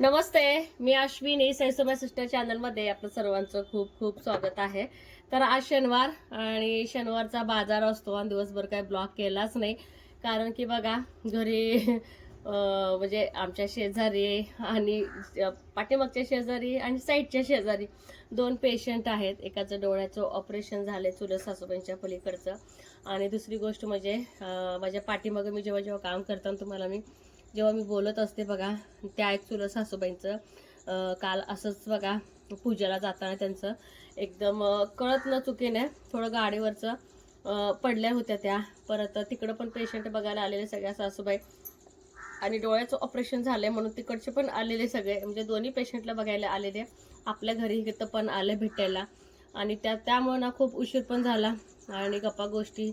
नमस्ते मी Ashwini सैसोमा sister चॅनलमध्ये आपलं सर्वांचं खूप खूप स्वागत आहे. तर आज शनिवार आणि शनिवारचा बाजार असतो आणि दिवसभर काय ब्लॉक केलाच नाही. कारण की बघा घरी म्हणजे आमच्या शेजारी आणि पाठीमागच्या शेजारी आणि साईडच्या शेजारी दोन पेशंट आहेत. एकाचं डोळ्याचं ऑपरेशन झालं चुलत सासूबाईंच्या पलीकडचं. आणि दुसरी गोष्ट म्हणजे माझ्या पाठीमागं मी जेव्हा जेव्हा काम करताना तुम्हाला मी जेव्हा मी बोलत असते बघा त्या एक चुलत सासूबाईंचं. काल असंच बघा पूजेला जाताना त्यांचं एकदम कळत न चुकीने थोडं गाडीवरचं पडल्या होत्या त्या. परत तिकडं पण पेशंट बघायला आलेले सगळ्या सासूबाई. आणि डोळ्याचं ऑपरेशन झालंय म्हणून तिकडचे पण आलेले सगळे. म्हणजे दोन्ही पेशंटला बघायला आलेले. आपल्या घरी इथं पण आले भेटायला. आणि त्या त्यामुळं ना खूप उशीर पण झाला. आणि गप्पा गोष्टी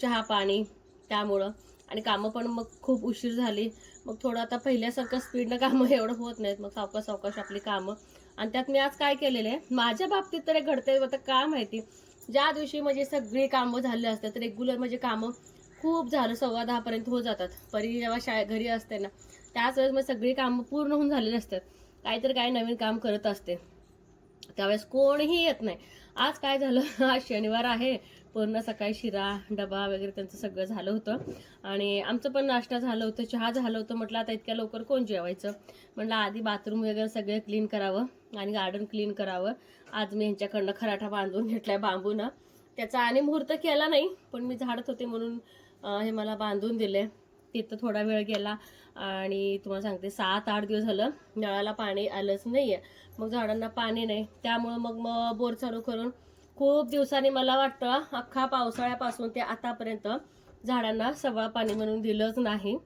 चहा पाणी त्यामुळं. आणि कामं पण मग खूप उशीर झाली. मग थोडं आता पहिल्यासारखं स्पीडनं कामं एवढं होत नाहीत. मग सावकाश सावकाश आपली कामं. आणि त्यात मी आज काय केलेलं आहे? माझ्या बाबतीत तर घडते आता का माहिती? ज्या दिवशी म्हणजे सगळी कामं झाली असतात रेग्युलर म्हणजे कामं खूप झालं सव्वा दहापर्यंत हो जातात. परी जेव्हा शाळे घरी असते ना त्याच वेळेस मग सगळी कामं पूर्ण होऊन झालेली असतात. काहीतरी काही नवीन काम करत असते. त्यावेळेस कोणीही येत नाही. आज काय झालं? आज शनिवार आहे. पूर्ण सकाळी शिरा डबा वगैरे त्यांचं सगळं झालं होतं. आणि आमचं पण नाश्ता झालं होतं चहा झालं होतं. म्हटलं आता इतक्या लवकर कोण जेवायचं? म्हटलं आधी बाथरूम वगैरे सगळं क्लीन करावं आणि गार्डन क्लीन करावं. आज मी ह्यांच्याकडनं खराठा बांधून घेतलाय बांबूनं. त्याचा आणि मुहूर्त केला नाही पण मी झाडत होते म्हणून हे मला बांधून दिले तिथं थोडा वेळ गेला आणि तुम्हाला सांगते सात आठ दिवस झालं नळाला पाणी आलंच नाही आहे मग झाडांना पाणी नाही. त्यामुळं मग मग बोर चालू करून खूप दिवसांनी मला वाटतं अख्खा पावसाळ्यापासून ते आतापर्यंत झाडांना सगळं पाणी म्हणून दिलंच नाही.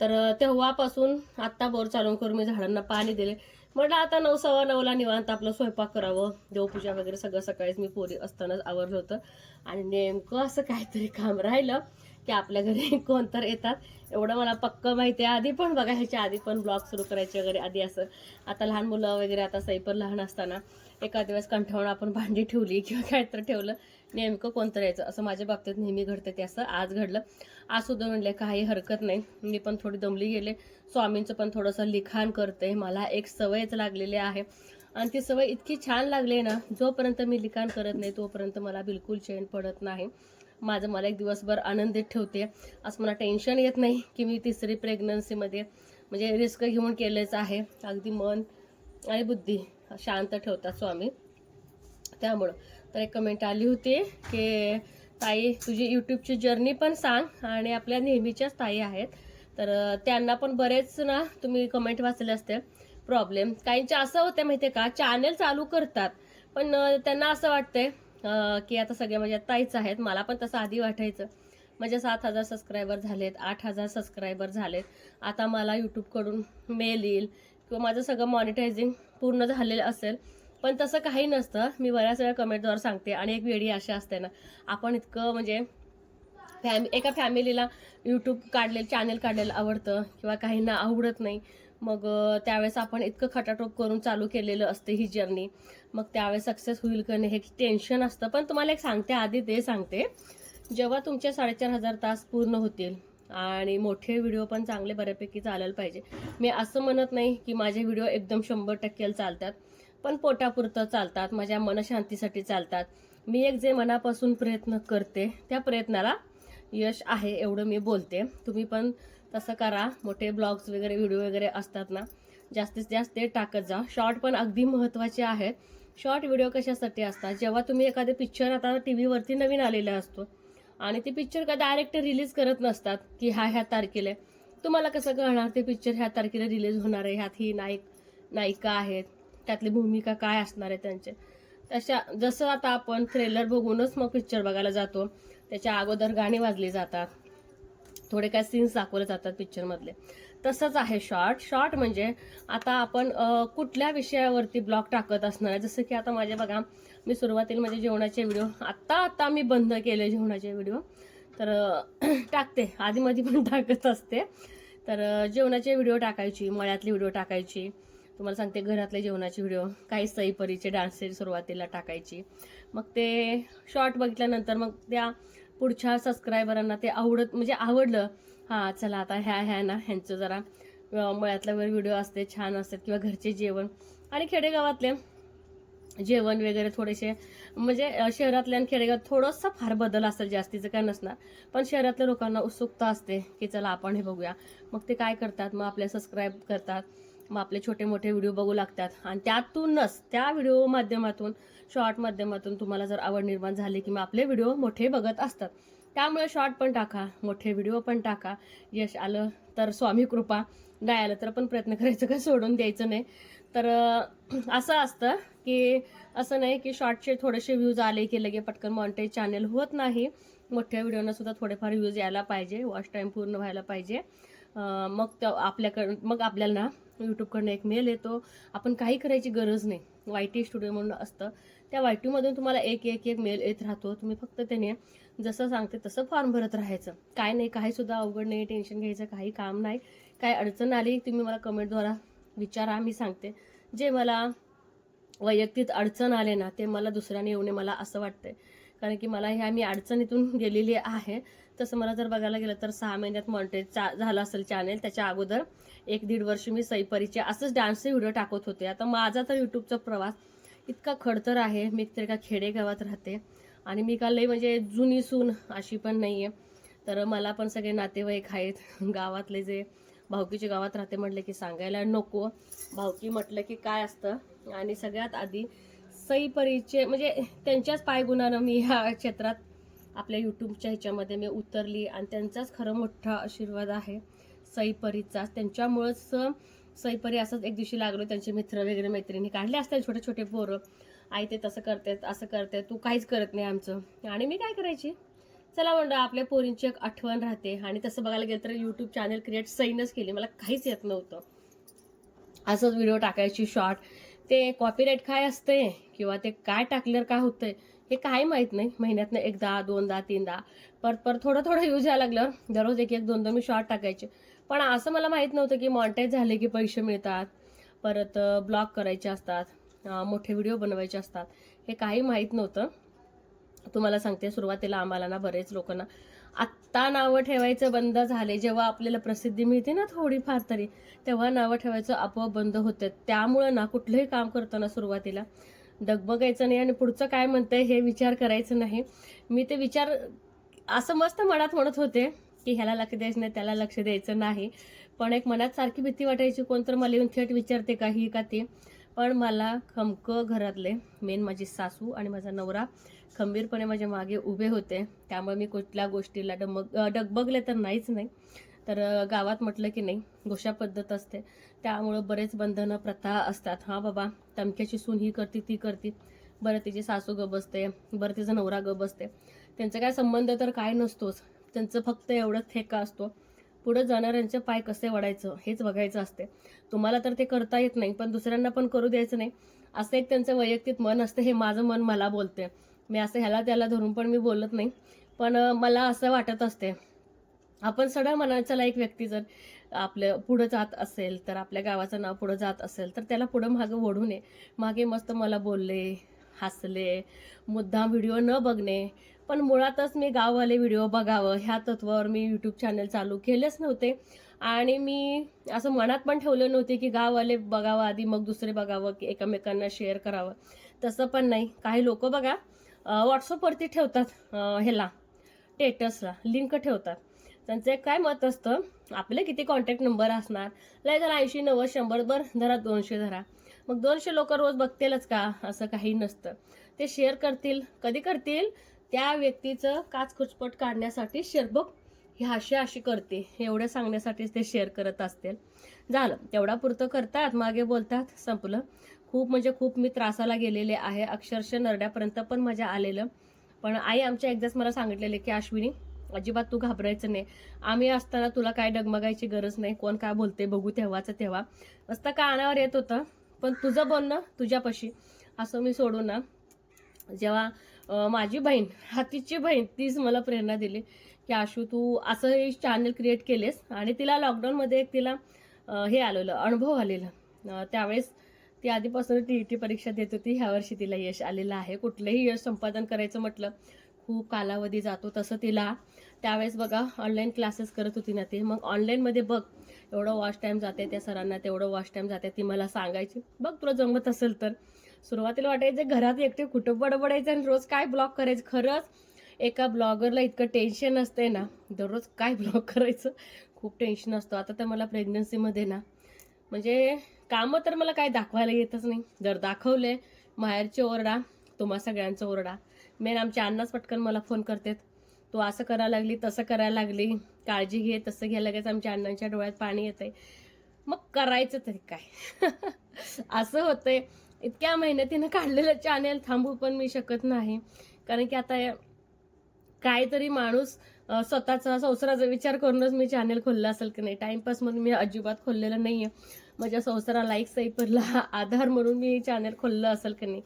तर तेव्हापासून आत्ता बोर चालू करून मी झाडांना पाणी दिले. म्हटलं आता नऊ सव्वा नऊला निवांत आपलं स्वयंपाक करावं. देवपूजा वगैरे सगळं सकाळीच मी पोरी असतानाच आवरलं होतं. आणि नेमकं असं काहीतरी काम राहिलं की आपल्या घरी कोण तर येतात. एवढं मला पक्क माहिती आहे. आधी पण बघा ह्याच्या आधी पण ब्लॉग सुरू करायचे वगैरे आधी असं. आता लहान मुलं वगैरे आता सई पण लहान असताना. एका दिवस कंठावून आपण भांडी ठेवली किंवा काय तर ठेवलं नेमकं कोणतं यायचं असं माझ्या बाबतीत नेहमी घडतं ते असं आज घडलं. आज सुद्धा म्हणले काही हरकत नाही. मी पण थोडी दमली गेले. स्वामींचं पण थोडंसं लिखाण करते मला एक सवयच लागलेली आहे. आणि ती सवय इतकी छान लागली आहे ना जोपर्यंत मी लिखाण करत नाही तोपर्यंत मला बिलकुल चैन पडत नाही. माझं मला एक दिवसभर आनंदित ठेवते असं मला टेन्शन येत नाही की मी तिसरी प्रेग्नन्सीमध्ये म्हणजे रिस्क घेऊन केलेच आहे. अगदी मन आणि बुद्धी. शांत ठेवतात स्वामी. त्यामुळं. तर एक कमेंट आली होती की ताई तुझी यूट्यूबची जर्नी पण सांग आणि आपल्या नेहमीच्याच ताई आहेत. तर त्यांना पण बरेच ना तुम्ही कमेंट वाचले असते प्रॉब्लेम काहींचे असं होते माहिती आहे का चॅनल चालू करतात. पण त्यांना असं वाटतंय की आता सगळ्या माझ्या ताईच आहेत. मला पण तसं आधी वाटायचं. माझे सात हजार सबस्क्रायबर झालेत आठ हजार सबस्क्रायबर झालेत. आता मला यूट्यूबकडून मेल येईल. किंवा माझं सगळं मॉनिटायझिंग पूर्ण झालेलं असेल. पण तसं काही नसतं. मी बऱ्याच वेळा कमेंटद्वारे सांगते आणि एक वेळी अशी असते ना आपण इतकं म्हणजे फॅमि एका फॅमिलीला यूट्यूब काढलेलं चॅनल काढलेलं आवडतं किंवा काहींना आवडत नाही. मग त्यावेळेस आपण इतकं खटाटोप करून चालू केलेलं असते ही जर्नी मग त्यावेळेस सक्सेस होईल का नाही हे टेन्शन असतं. पण तुम्हाला एक सांगते आधी ते सांगते. जेव्हा तुमचे साडेचार हजार तास पूर्ण होतील आणि मोठे व्हिडिओ पण चांगले बऱ्यापैकी चालायला पाहिजे. मी असं म्हणत नाही की माझे व्हिडिओ एकदम शंभर टक्के चालतात पण पोटापुरतं चालतात माझ्या मनशांतीसाठी चालतात. मी एक जे मनापासून प्रयत्न करते त्या प्रयत्नाला यश आहे एवढं मी बोलते. तुम्ही पण तसं करा. मोठे ब्लॉग्स वगैरे व्हिडिओ वगैरे असतात ना जास्तीत जास्त ते टाकत जा. शॉर्ट पण अगदी महत्त्वाचे आहेत. शॉर्ट व्हिडिओ कशासाठी असतात? जेव्हा तुम्ही एखादे पिक्चर आता टी व्हीवरती नवीन आलेला असतो आणि ते पिक्चर का डायरेक्ट रिलीज करत नसतात की हा ह्या तारखेला आहे. तुम्हाला कसं कळणार ते पिक्चर ह्या तारखेला रिलीज होणार आहे? ह्यात ही नायक नायिका आहेत. त्यातली भूमिका काय असणार आहे त्यांचे? तशा जसं आता आपण थ्रेलर बघूनच मग पिक्चर बघायला जातो त्याच्या अगोदर गाणी वाजली जातात. थोडे काय सीन्स दाखवले जातात पिक्चरमधले तसंच आहे शॉर्ट शॉर्ट म्हणजे आता आपण कुठल्या विषयावरती ब्लॉग टाकत असणार आहे? जसं की आता माझे बघा मी सुरुवातीला माझे जेवणाचे व्हिडिओ आत्ता आत्ता मी बंद केले जेवणाचे व्हिडिओ. तर टाकते. टाकते आधीमध्ये पण टाकत असते. तर जेवणाचे व्हिडिओ टाकायची मळ्यातले व्हिडिओ टाकायची. तुम्हाला सांगते घरातले जेवणाचे व्हिडिओ काही सईपरीचे डान्सचे सुरुवातीला टाकायची. मग ते शॉर्ट बघितल्यानंतर मग त्या पुढच्या सबस्क्रायबरांना ते आवडत म्हणजे आवडलं हां चला आता ह्या ह्या ना ह्यांचं जरा अं, मळ्यातला वगैरे व्हिडिओ असते छान असतात किंवा घरचे जेवण. आणि खेडेगावातले जेवण वगैरे थोडेसे म्हणजे शहरातल्या आणि खेडेगाव थोडंसं फार बदल असेल जास्तीचं काय नसणार. पण शहरातल्या लोकांना उत्सुकता असते की चला आपण हे बघूया. मग ते काय करतात? मग आपल्या सबस्क्राईब करतात. मग आपले छोटे मोठे व्हिडिओ बघू लागतात. आणि त्यातूनच त्या व्हिडिओ माध्यमातून शॉर्ट माध्यमातून तुम्हाला जर आवड निर्माण झाली की मग आपले व्हिडिओ मोठे बघत असतात. त्यामुळे शॉर्ट पण टाका मोठे व्हिडिओ पण टाका. यश आलं तर स्वामी कृपा गायला तर आपण प्रयत्न करायचं का? सोडून द्यायचं नाही. तर असं असतं की असं नाही की शॉर्टचे थोडेसे व्ह्यूज आले की लगे पटकन मॉन्टेज चॅनल होत नाही. मोठ्या व्हिडिओना सुद्धा थोडेफार व्ह्यूज यायला पाहिजे वॉच टाईम पूर्ण व्हायला पाहिजे. मग त्या आपल्याकडं मग आपल्याला यूट्यूबकडनं एक मेल येतो. आपण काही करायची गरज नाही. वाय टी स्टुडिओ म्हणून असतं. त्या वाय टीमधून तुम्हाला एक एक एक मेल येत राहतो. तुम्ही फक्त त्याने जसं सांगते तसं फॉर्म भरत राहायचं. काय नाही काही सुद्धा अवघड नाही टेन्शन घ्यायचं काही काम नाही. काय अडचण आली तुम्ही मला कमेंटद्वारा विचारा मी सांगते. जे मला वैयक्तिक अडचण आले ना ते मला दुसऱ्याने येऊ नये मला असं वाटतंय. कारण की मला ह्या मी अडचणीतून गेलेली आहे. तसं मला जर बघायला गेलं तर सहा महिन्यात मॉन्टेज चा झालं असेल चॅनेल त्याच्या अगोदर एक दीड वर्ष मी सईपरीचे असंच डान्सचे व्हिडिओ टाकत होते. आता माझा तर यूट्यूबचा प्रवास इतका खडतर आहे. मी तर एका खेडेगावात राहते. आणि मी का लई म्हणजे जुनी सून अशी पण नाही आहे तर मला पण सगळे नातेवाईक आहेत. गावातले जे भावकीच्या गावात राहते म्हटले की सांगायला नको. भावकी म्हटलं की काय असतं? आणि सगळ्यात आधी सई परिचय म्हणजे त्यांच्याच पायगुणानं मी ह्या क्षेत्रात आपल्या यूट्यूबच्या ह्याच्यामध्ये मी उतरली आणि त्यांचाच खरं मोठा आशीर्वाद आहे सईपरीचा त्यांच्यामुळंच सईपरी असंच एक दिवशी लागलो त्यांचे मित्र वगैरे मैत्रिणी काढले असतात छोटे छोटे पोरं. आई ते तसं करतात असं करतात तू काहीच करत नाही आमचं. आणि मी काय करायची? चला म्हणलं आपल्या पोरींची एक आठवण राहते. आणि तसं बघायला गेलं तर यूट्यूब चॅनल क्रिएट सैनच केली. मला काहीच येत नव्हतं. असंच व्हिडिओ टाकायची शॉर्ट ते कॉपीराईट काय असते किंवा ते काय टाकल्यावर काय होतंय? हे काही माहीत नाही. महिन्यातनं एकदा दोनदा तीनदा. परत परत थोडं थोडं यूज यायला लागल्यावर दररोज एक एक दोन दोन मी शॉर्ट टाकायचे. पण असं मला माहीत नव्हतं की मॉन्टेज झाले की पैसे मिळतात. परत ब्लॉग करायचे असतात. मोठे व्हिडिओ बनवायचे असतात. हे काही माहीत नव्हतं. तुम्हाला सांगते सुरुवातीला आम्हाला ना बरेच लोकांना आत्ता नावं ठेवायचं बंद झाले. जेव्हा आपल्याला प्रसिद्धी मिळते ना थोडीफार तरी तेव्हा नावं ठेवायचं आपोआप बंद होतं. त्यामुळं ना कुठलंही काम करताना सुरुवातीला डगमगायचं नाही आणि पुढचं काय म्हणतंय हे विचार करायचं नाही. मी ते विचार असं मस्त मनात म्हणत होते की ह्याला लक्ष द्यायचं नाही त्याला लक्ष द्यायचं नाही. पण एक मनात सारखी भीती वाटायची कोणतर मला येऊन थेट विचारते का ही का ते. पण मला खमकं घरातले मेन माझी सासू आणि माझा नवरा खंबीरपणे माझ्या मागे उभे होते. त्यामुळे मी कुठल्या गोष्टीला डमग डगबगले तर नाहीच नाही. तर गावात म्हटलं की नाही गोषा पद्धत असते. त्यामुळं बरेच बंधनं प्रथा असतात. हां बाबा तमक्याची सून ही करते ती करते. बरं तिची सासू ग बसते. बरं तिचा नवरा ग बसते. त्यांचा काय संबंध तर काय नसतोच. त्यांचं फक्त एवढं ठेका असतो. पुढे जाणाऱ्यांचे पाय कसे वाढायचं हेच बघायचं असते. तुम्हाला तर ते करता येत नाही पण दुसऱ्यांना पण करू द्यायचं नाही. असं एक त्यांचं वैयक्तिक मन असतं हे माझं मन मला बोलते मी असं ह्याला त्याला धरून पण मी बोलत नाही. पण मला असं वाटत असते आपण सडा मनाला लाईक एक व्यक्ती जर आपलं पुढं जात असेल तर आपल्या गावाचं नाव पुढं जात असेल तर त्याला पुढं मागं ओढू नये. मागे मस्त मला बोलले हसले मुद्दाम व्हिडिओ न बघणे पण मुळातच मी गाववाले व्हिडिओ बघावं ह्या तत्वावर मी यूट्यूब चॅनल चालू केलेच नव्हते. आणि मी असं मनात पण ठेवलं नव्हते की गाववाले बघावं आधी मग दुसरे बघावं की एकमेकांना शेअर करावं. तसं पण नाही. काही लोक बघा व्हॉट्सअपवरती ठेवतात ह्याला स्टेटसला लिंक ठेवतात. त्यांचं एक काय मत असतं आपले किती कॉन्टॅक्ट नंबर असणार? लय जरा ऐंशी नव्वद शंभर बर धरा दोनशे धरा. मग दोनशे लोक रोज बघतीलच का? असं काही नसतं. ते शेअर करतील कधी करतील? त्या व्यक्तीचं काच खुचपट काढण्यासाठी शेरबक ही अशी अशी करते. एवढं सांगण्यासाठीच ते शेअर करत असतील. झालं. तेवढा पुरतं करतात. मागे बोलतात. संपलं. खूप म्हणजे खूप मी त्रासाला गेलेले आहे. अक्षरशः नरड्यापर्यंत पण माझ्या आलेलं. पण आई आमच्या एकदाच मला सांगितलेले की अश्विनी अजिबात तू घाबरायचं नाही. आम्ही असताना तुला काय डगमगायची गरज नाही. कोण काय बोलते बघू तेव्हाचं तेव्हा. नुसतं कानावर येत होतं. पण तुझं बोलणं तुझ्यापाशी. असं मी सोडू ना जेव्हा माझी बहीण हातीची बहीण तीच मला प्रेरणा दिली की आशू तू असं हे चॅनल क्रिएट केलेस आणि तिला लॉकडाऊनमध्ये एक तिला हे आलेलं अनुभव आलेला. त्यावेळेस ती आधीपासून टी ई टी परीक्षा देत होती. ह्या वर्षी तिला यश आलेलं आहे. कुठलंही यश संपादन करायचं म्हटलं खूप कालावधी जातो तसं तिला. त्यावेळेस बघा ऑनलाईन क्लासेस करत होती ना ती. मग ऑनलाईनमध्ये बघ एवढं वॉच टाईम जाते त्या सरांना तेवढं वॉच टाईम जाते ती मला सांगायची. बघ तुला जमत असेल तर. सुरुवातीला वाटायचं घरात एकटे कुठं बडबडायचं आणि रोज काय ब्लॉग करायचं? खरंच एका ब्लॉगरला इतकं टेन्शन असते ना दररोज काय ब्लॉग करायचं? खूप टेन्शन असतं. आता तर मला प्रेग्नन्सीमध्ये ना म्हणजे कामं तर मला काय दाखवायला येतच नाही. जर दाखवले माहेरचे ओरडा तुम्हा सगळ्यांचा ओरडा. मेन आमच्या अण्णाच पटकन मला फोन करतात. तू असं करायला लागली तसं करायला लागली काळजी घे तसं घ्या लगेच आमच्या अण्णांच्या डोळ्यात पाणी येतंय. मग करायचं तरी काय? असं होतंय. इतक्या मेहनतीनं काढलेलं चॅनेल थांबू पण मी शकत नाही. कारण की आता काहीतरी माणूस स्वतःचा संसाराचा विचार करूनच मी चॅनेल खोललं असेल की नाही. टाइमपास म्हणून मी अजिबात खोललेलं नाही आहे माझ्या संसारा लाईक सैपरला आधार म्हणून मी चॅनेल खोललं असेल की नाही.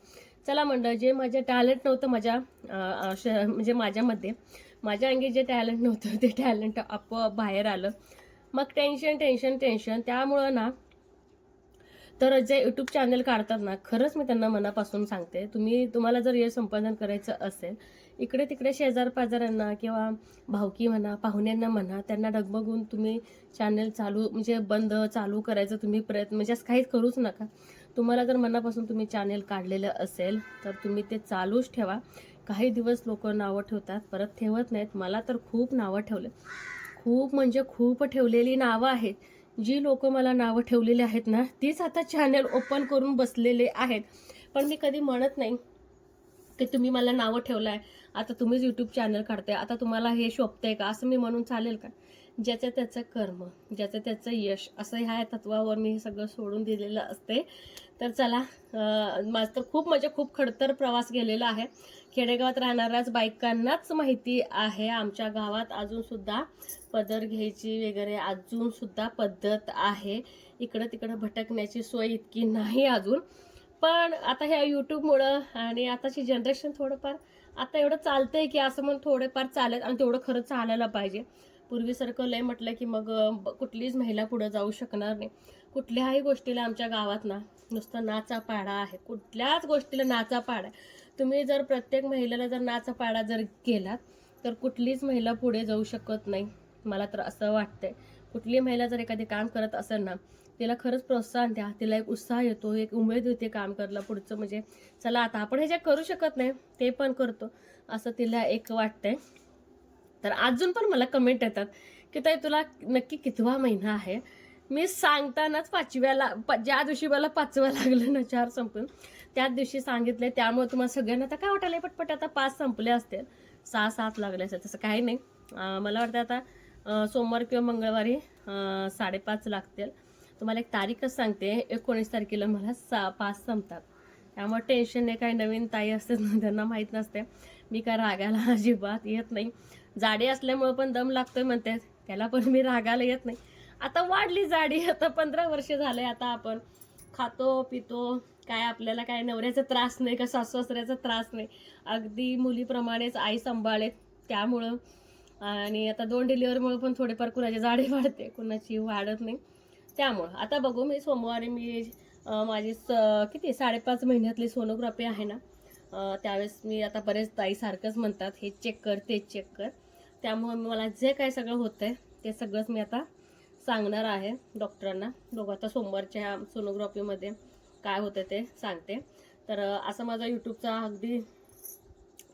चला म्हणलं जे माझं टॅलेंट नव्हतं माझ्या श- म्हणजे माझ्यामध्ये माझ्या अंगी जे टॅलेंट नव्हतं ते टॅलेंट आपोआप बाहेर आलं. मग टेन्शन टेन्शन टेन्शन त्यामुळं ना तर जे यूट्यूब चॅनल काढतात ना खरंच मी त्यांना मनापासून सांगते. तुम्ही तुम्हाला जर यश संपादन करायचं असेल इकडे तिकडे शेजार किंवा भावकी म्हणा पाहुण्यांना म्हणा त्यांना डगमगून तुम्ही चॅनल चालू म्हणजे बंद चालू करायचं तुम्ही प्रयत्न म्हणजे असं काहीच करूच नका. तुम्हाला जर मनापासून तुम्ही चॅनल काढलेलं असेल तर तुम्ही ते चालूच ठेवा. काही दिवस लोक नावं ठेवतात परत ठेवत नाहीत. मला तर खूप नावं ठेवले. खूप म्हणजे खूप ठेवलेली नावं आहेत. जी लोक मला नावं ठेवलेली आहेत ना तीच आता चॅनल ओपन करून बसलेले आहेत. पण मी कधी म्हणत नाही की तुम्ही मला नावं ठेवलंय. आता तुम्हीच यूट्यूब चॅनल काढताय. आता तुम्हाला हे शोभतंय का? असं मी म्हणून चालेल का? ज्याचं त्याचं कर्म ज्याचं त्याचं यश असं ह्या तत्वावर मी हे सगळं सोडून दिलेलं असते. तर चला माझं तर खूप म्हणजे खूप खडतर प्रवास गेलेला आहे. खेडेगावात राहणाऱ्याच बायकांनाच माहिती आहे. आमच्या गावात अजूनसुद्धा पदर घ्यायची वगैरे अजूनसुद्धा पद्धत आहे. इकडं तिकडं भटकण्याची सोय इतकी नाही अजून. पण आता ह्या यूट्यूबमुळं आणि आताची जनरेशन थोडंफार आता एवढं चालतंय की असं म्हणून थोडेफार चालेल आणि तेवढं खरं चालायला पाहिजे. पूर्वीसारखं लय म्हटलं की मग कुठलीच महिला पुढं जाऊ शकणार नाही. कुठल्याही गोष्टीला आमच्या गावात ना नुसतं नाचा पाडा आहे. कुठल्याच गोष्टीला नाचा पाडा आहे. तुम्ही जर प्रत्येक महिलेला जर नाचा पाडा जर केलात तर कुठलीच महिला पुढे जाऊ शकत नाही. मला तर असं वाटतंय. कुठली महिला जर एखादे काम करत असेल ना तिला खरंच प्रोत्साहन द्या. तिला एक उत्साह येतो एक उमेद येते काम करायला पुढचं म्हणजे चला आता आपण हे जे करू शकत नाही ते पण करतो. असं तिला एक वाटतंय. तर अजून पण मला कमेंट येतात की ताई तुला नक्की कितवा महिना आहे? मी सांगतानाच पाचव्याला प- ज्या दिवशी मला पाचवा लागलं ना चार संपून त्याच दिवशी सांगितले त्यामुळे तुम्हाला सगळ्यांना आता काय वाटायला पटपट आता पाच संपले असतील. सहा सात लागले असेल तसं काही नाही. मला वाटतं आता सोमवार किंवा मंगळवारी साडेपाच लागतील. तुम्हाला एक तारीखच सांगते एकोणीस तारखेला मला सा पाच संपतात. त्यामुळे टेन्शन नाही काही नवीन ताई असते त्यांना माहीत नसते. मी काय रागायला अजिबात येत नाही. जाडी असल्यामुळं पण दम लागतोय म्हणतात. त्याला पण मी रागायला येत नाही. आता वाढली जाडी. आता पंधरा वर्ष झाले आता आपण. खातो पितो काय आपल्याला काय नवऱ्याचा त्रास नाही का सासू सासऱ्याचा त्रास नाही. अगदी मुलीप्रमाणेच आई सांभाळेत त्यामुळं. आणि आता दोन डिलिव्हरीमुळे पण थोडेफार कुणाची जाडी वाढते कुणाची वाढत नाही. त्यामुळं. आता बघू मी सोमवारी मी माझी स- किती साडेपाच महिन्यातली सोनोग्राफी आहे ना. त्यावेळेस मी आता बरेच ताईसारखंच म्हणतात हे चेक कर ते चेक कर. त्यामुळं मला जे काय सगळं होतं आहे ते सगळंच मी आता सांगणार आहे डॉक्टरांना. बघू आता सोमवारच्या सोनोग्राफीमध्ये काय होतं ते सांगते. तर असा माझा यूट्यूबचा अगदी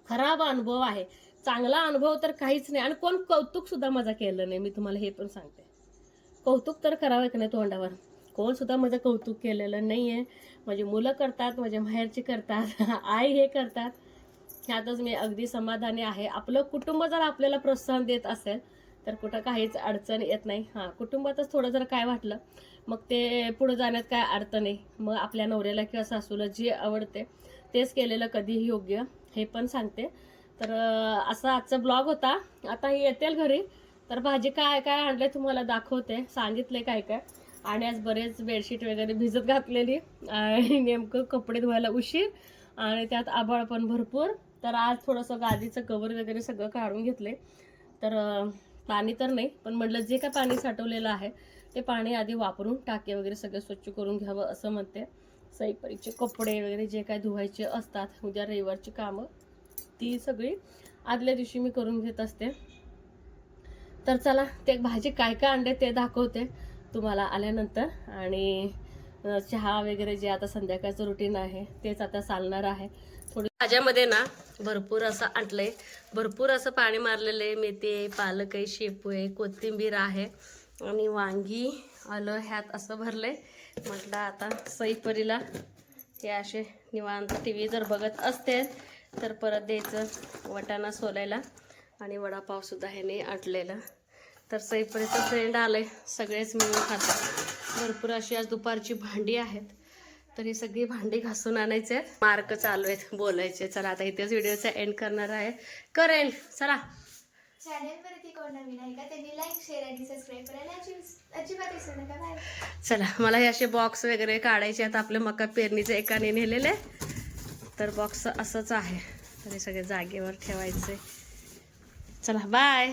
खराब अनुभव आहे. चांगला अनुभव तर काहीच नाही. आणि कोण कौतुक सुद्धा माझा केलं नाही. मी तुम्हाला हे पण सांगते. कौतुक तर करावं की नाही तोंडावर? कोण सुद्धा माझं कौतुक केलेलं नाही आहे माझी मुलं करतात माझ्या माहेरची करतात आई हे करतात. ह्यातच मी अगदी समाधानी आहे. आपलं कुटुंब जर आपल्याला प्रोत्साहन देत असेल तर कुठं काहीच अडचण येत नाही. हां कुटुंबातच थोडं जर काय वाटलं मग ते पुढे जाण्यात काय अर्थ नाही. मग आपल्या नवऱ्याला किंवा सासूला जे आवडते तेच केलेलं कधीही योग्य हे पण सांगते. तर असा आजचा ब्लॉग होता. आता हे येतील घरी. तर भाजी काय काय आणले तुम्हाला दाखवते. सांगितले काय काय. आणि आज बरेच बेडशीट वगैरे भिजत घातलेली. आणि नेमकं कपडे धुवायला उशीर. आणि त्यात आभाळ पण भरपूर. तर आज थोडंसं गादीचं कवर वगैरे सगळं काढून घेतले तर पाणी तर नाही पण म्हटलं जे काय पाणी साठवलेलं आहे ते पाणी आधी वापरून टाके वगैरे सगळं स्वच्छ करून घ्यावं असं म्हणते. सईपरीचे कपडे वगैरे जे काय धुवायचे असतात उद्या रविवारची कामं ती सगळी आदल्या दिवशी मी करून घेत असते. तर चला ते भाजी काय काय आणले ते दाखवते तुम्हाला आल्यानंतर. आणि चहा वगैरे जे आता संध्याकाळचं रुटीन आहे तेच आता चालणार आहे. थोडी भाज्यामध्ये ना भरपूर असं आणलंय. भरपूर असं पाणी मारलेलं आहे मेथी आहे पालक आहे शेपू आहे कोथिंबीर आहे आणि वांगी आलं ह्यात असं भरलंय. म्हटलं आता सईपरीला हे असे निवांत टी व्ही जर बघत असते तर परत द्यायचं वटाणा सोलायला आणि वडापावसुद्धा ह्याने आटलेला. तर सईपरीचं फ्रेंड आलं आहे सगळेच मिळून खातात. भरपूर अशी आज दुपारची भांडी आहेत. तर ही सगळी भांडी घासून आणायचे आहेत. मार्क चालू आहेत बोलायचे. चला आता इथेच व्हिडिओचा एंड करणार आहे. कर. एंड चला चला मला हे असे बॉक्स वगैरे काढायचे आहेत. आपल्या मका पेरणीचे एकाने नेलेले. तर बॉक्स असंच आहे. तर हे सगळे जागेवर ठेवायचे. चला बाय